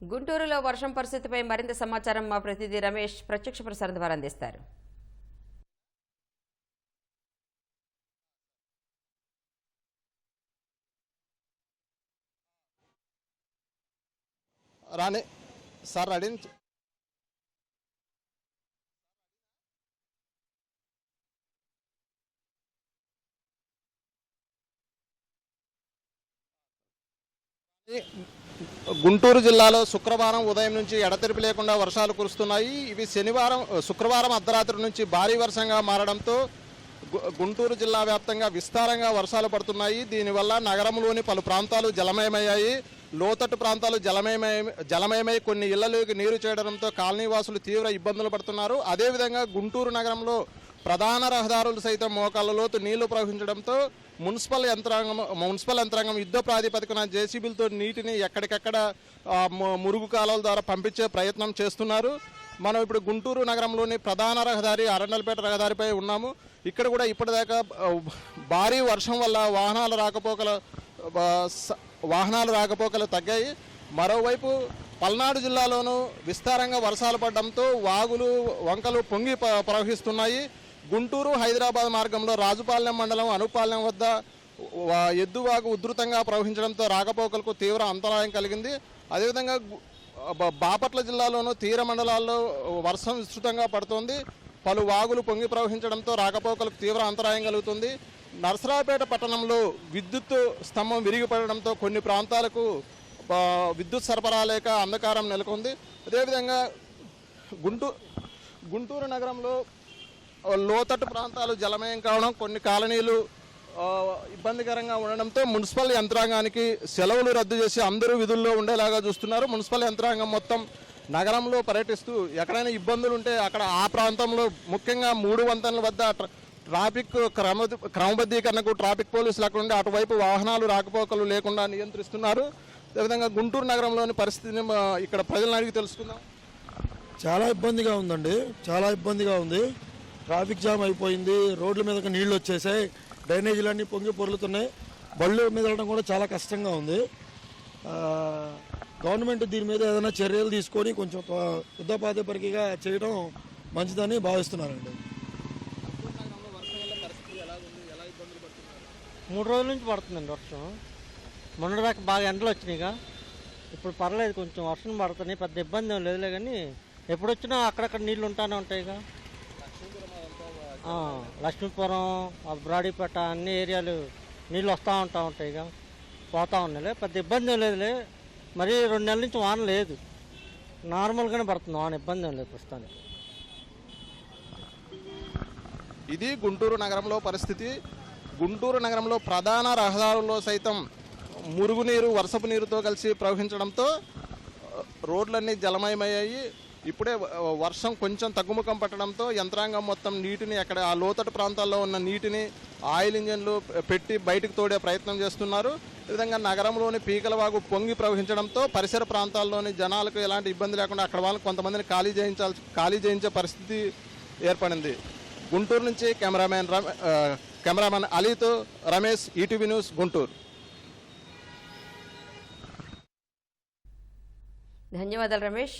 గుంటూరులో వర్షం పరిస్థితిపై మరింత సమాచారం మా ప్రతినిధి రమేష్ ప్రత్యక్ష ప్రసారం ద్వారా అందిస్తారు. రాణి సార్ రెడీ గుంటూరు జిల్లాలో శుక్రవారం ఉదయం నుంచి ఎడతెరిపి లేకుండా వర్షాలు కురుస్తున్నాయి. ఇవి శనివారం శుక్రవారం అర్ధరాత్రి నుంచి భారీ వర్షంగా మారడంతో గుంటూరు జిల్లా వ్యాప్తంగా విస్తారంగా వర్షాలు పడుతున్నాయి. దీనివల్ల నగరంలోని పలు ప్రాంతాలు జలమయమయ్యాయి. లోతట్టు ప్రాంతాలు జలమయమై జలమయమై కొన్ని ఇళ్ళలోకి నీరు చేరడంతో కాలనీవాసులు తీవ్ర ఇబ్బందులు పడుతున్నారు. అదేవిధంగా గుంటూరు నగరంలో ప్రధాన రహదారులు సైతం మోకాళ్ళ లోతు నీళ్ళు ప్రవహించడంతో మున్సిపల్ యంత్రాంగం మున్సిపల్ యంత్రాంగం యుద్ధ ప్రాతిపదికన జేసీబీలతో నీటిని ఎక్కడికక్కడ మురుగు కాలువల ద్వారా పంపించే ప్రయత్నం చేస్తున్నారు. మనం ఇప్పుడు గుంటూరు నగరంలోని ప్రధాన రహదారి అరండలపేట రహదారిపై ఉన్నాము. ఇక్కడ కూడా ఇప్పటిదాకా భారీ వర్షం వల్ల వాహనాలు రాకపోకల వాహనాలు రాకపోకలు తగ్గాయి. మరోవైపు పల్నాడు జిల్లాలోనూ విస్తారంగా వర్షాలు పడడంతో వాగులు వంకలు పొంగి ప- ప్రవహిస్తున్నాయి. గుంటూరు హైదరాబాద్ మార్గంలో రాజుపాలెం మండలం అనుపాలెం వద్ద ఎద్దువాగు ఉధృతంగా ప్రవహించడంతో రాకపోకలకు తీవ్ర అంతరాయం కలిగింది. అదేవిధంగా బాపట్ల జిల్లాలోనూ తీర మండలాల్లో వర్షం విస్తృతంగా పడుతోంది. పలు వాగులు పొంగి ప్రవహించడంతో రాకపోకలకు తీవ్ర అంతరాయం కలుగుతుంది. నరసరావుపేట పట్టణంలో విద్యుత్ స్తంభం విరిగిపడడంతో కొన్ని ప్రాంతాలకు విద్యుత్ సరఫరా లేక అంధకారం నెలకొంది. అదేవిధంగా గుంటూరు గుంటూరు నగరంలో లోతట్టు ప్రాంతాలు జలమయం కావడం కొన్ని కాలనీలు ఇబ్బందికరంగా ఉండడంతో మున్సిపల్ యంత్రాంగానికి సెలవులు రద్దు చేసి అందరూ విధుల్లో ఉండేలాగా చూస్తున్నారు. మున్సిపల్ యంత్రాంగం మొత్తం నగరంలో పర్యటిస్తూ ఎక్కడైనా ఇబ్బందులు ఉంటే అక్కడ ఆ ప్రాంతంలో ముఖ్యంగా మూడు వంతెనల వద్ద ట్రాఫిక్ క్రమ క్రమబద్ధీకరణకు ట్రాఫిక్ పోలీసులు అక్కడ ఉండి అటువైపు వాహనాలు రాకపోకలు లేకుండా నియంత్రిస్తున్నారు. అదేవిధంగా గుంటూరు నగరంలోని పరిస్థితిని ఇక్కడ ప్రజలను అడిగి తెలుసుకుందాం. చాలా ఇబ్బందిగా ఉందండి. చాలా ఇబ్బందిగా ఉంది. ట్రాఫిక్ జామ్ అయిపోయింది రోడ్ల మీదకి నీళ్ళు వచ్చేసాయి డ్రైనేజీలన్నీ పొంగి పొరులుతున్నాయి. బళ్ళు మీద వెళ్ళడం కూడా చాలా కష్టంగా ఉంది. గవర్నమెంట్ దీని మీద ఏదైనా చర్యలు తీసుకొని కొంచెం త్వ- చేయడం మంచిదని భావిస్తున్నానండి మూడు రోజుల నుంచి పడుతుందండి వర్షం. మొన్నటిదాకా బాగా ఎండలు వచ్చినాయిగా. ఇప్పుడు పర్లేదు కొంచెం వర్షం పడుతున్నాయి పెద్ద ఇబ్బంది ఏం లేదులే కానీ ఎప్పుడు వచ్చినా అక్కడక్కడ నీళ్ళు ఉంటానే ఉంటాయిగా. లక్ష్మీపురం ఆ బ్రాడీపేట అన్ని ఏరియాలు నీళ్ళు వస్తూ ఉంటా ఉంటాయి ఇక. పోతా ఉన్నాయిలే. పెద్ద ఇబ్బంది లేదులే. మరి రెండు నెలల నుంచి వాన లేదు. నార్మల్గానే పడుతుంది వాన ఇబ్బంది ఏం లేదు ప్రస్తుతానికి. ఇది గుంటూరు నగరంలో పరిస్థితి. గుంటూరు నగరంలో ప్రధాన రహదారుల్లో సైతం మురుగునీరు వర్షపు నీరుతో కలిసి ప్రవహించడంతో రోడ్లన్నీ జలమయమయ్యాయి. ఇప్పుడే వర్షం కొంచెం తగ్గుముఖం పట్టడంతో యంత్రాంగం మొత్తం నీటిని అక్కడ ఆ లోతట్టు ప్రాంతాల్లో ఉన్న నీటిని ఆయిల్ ఇంజన్లు పెట్టి బయటకు తోడే ప్రయత్నం చేస్తున్నారు. ఈ విధంగా నగరంలోని పీకలవాగు పొంగి ప్రవహించడంతో పరిసర ప్రాంతాల్లోని జనాలకు ఎలాంటి ఇబ్బంది లేకుండా అక్కడ వాళ్ళకి కొంతమందిని ఖాళీ చేయించాల్సి ఖాళీ చేయించే పరిస్థితి ఏర్పడింది. గుంటూరు నుంచి కెమెరామెన్ కెమెరామెన్ అలీతో రమేష్ ఈటీవీ న్యూస్ గుంటూరు. ధన్యవాదాలు రమేష్.